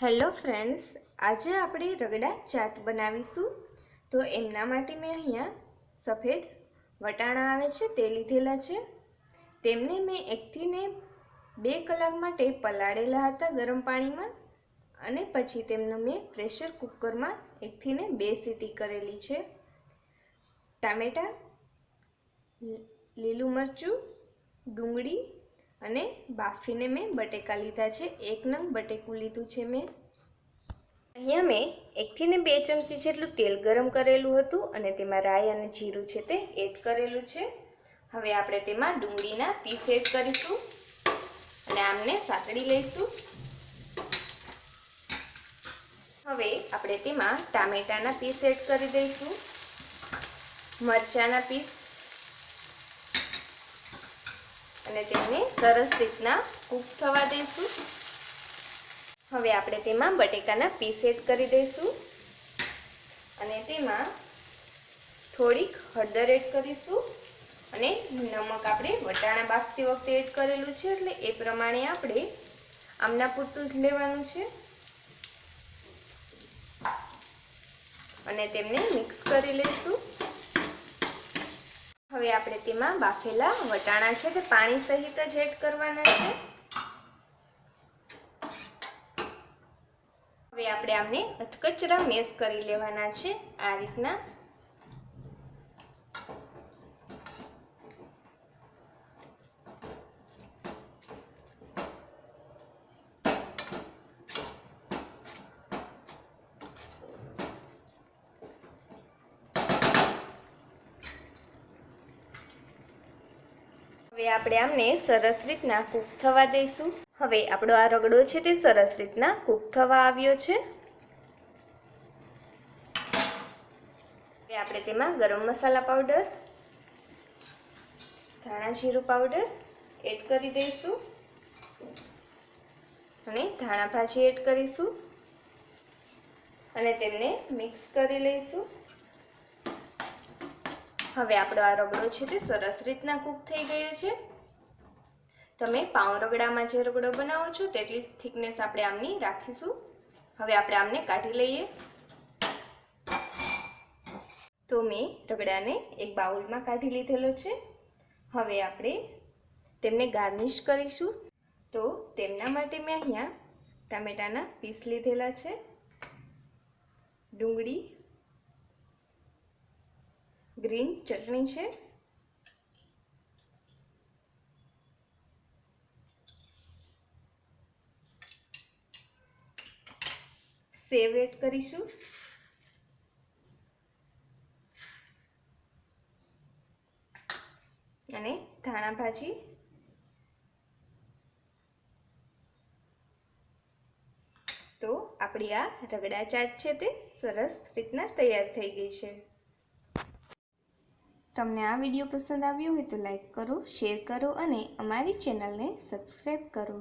Hello friends, આજે આપણે રગડા ચાટ બનાવીશું. તો એમના માટે મેં અહીંયા સફેદ વટાણા આવે છે, તે લીધેલા છે. તેમને મેં એકથી ને બે કલાક માટે પલાળેલા હતા ગરમ પાણીમાં અને પછી તેમનું મેં પ્રેશર કુકરમાં એકથી ને બે સીટી કરેલી છે. ટામેટાં, લીલું મરચું, ડુંગળી અને બાફીને મેં બટેકા લીધા છે. એક નંગ બટેકું લીધું છે મેં. અહીંયા મેં એકથી ને બે ચમચી જેટલું તેલ ગરમ કરેલું હતું અને તેમાં રાઈ અને જીરું છે તે એડ કરેલું છે. હવે આપણે તેમાં ડુંગળીના પીસ એડ કરીશું અને આમને સાતડી લઈશું. હવે આપણે તેમાં ટામેટાના પીસ એડ કરી દઈશું. મરચાના પીસ અને તેને સરસ રીતના કૂક થવા દઈશું. હવે આપણે તેમાં બટેકાના પીસ એડ કરી દઈશું. અને તેમાં થોડીક હળદર એડ કરીશું. અને નમક આપણે વટાણા બાફતી વખતે એડ કરેલું છે, એટલે એ પ્રમાણે આપણે આમના પૂરતું જ લેવાનું છે. અને તેમને મિક્સ કરી લઈશું. હવે આપણે તેમાં બાફેલા વટાણા છે તે પાણી સહિત જ એડ કરવાના છે. હવે આપણે આમને અધકચરા મેશ કરી લેવાના છે આ રીતના. હવે આપણે આમને સરસ રીતના કૂક થવા દઈશું. હવે આપણો આ રગડો છે તે સરસ રીતના કૂક થવા આવ્યો છે. હવે આપણે તેમાં ગરમ મસાલા પાવડર, ધાણા જીરું પાવડર એડ કરી દઈશું. અને ધાણા ભાજી એડ કરીશું. અને તેમને મિક્સ કરી લઈશું. હવે આપણો આ રગડો છે તે સરસ રીતના કૂક થઈ ગયો છે. તમે પાઉં રગડામાં જે રગડો બનાવો છો તેટલી થિકનેસ આપણે આમની રાખીશું. હવે આપણે આમને કાઢી લઈએ. તો મેં રગડાને એક બાઉલમાં કાઢી લીધેલો છે. હવે આપણે તેમને ગાર્નિશ કરીશું. તો તેમના માટે મેં અહીંયા ટામેટાના પીસ લીધેલા છે. ડુંગળી ગ્રીન ચટણી છે. સેવ એડ કરીશું. અને ધાણા ભાજી. તો આપણી આ રગડા ચાટ છે તે સરસ રીતના તૈયાર થઈ ગઈ છે. તમને આ વીડિયો પસંદ આવ્યો હોય તો લાઈક કરો, શેર કરો અને અમારી ચેનલને સબસ્ક્રાઈબ કરો.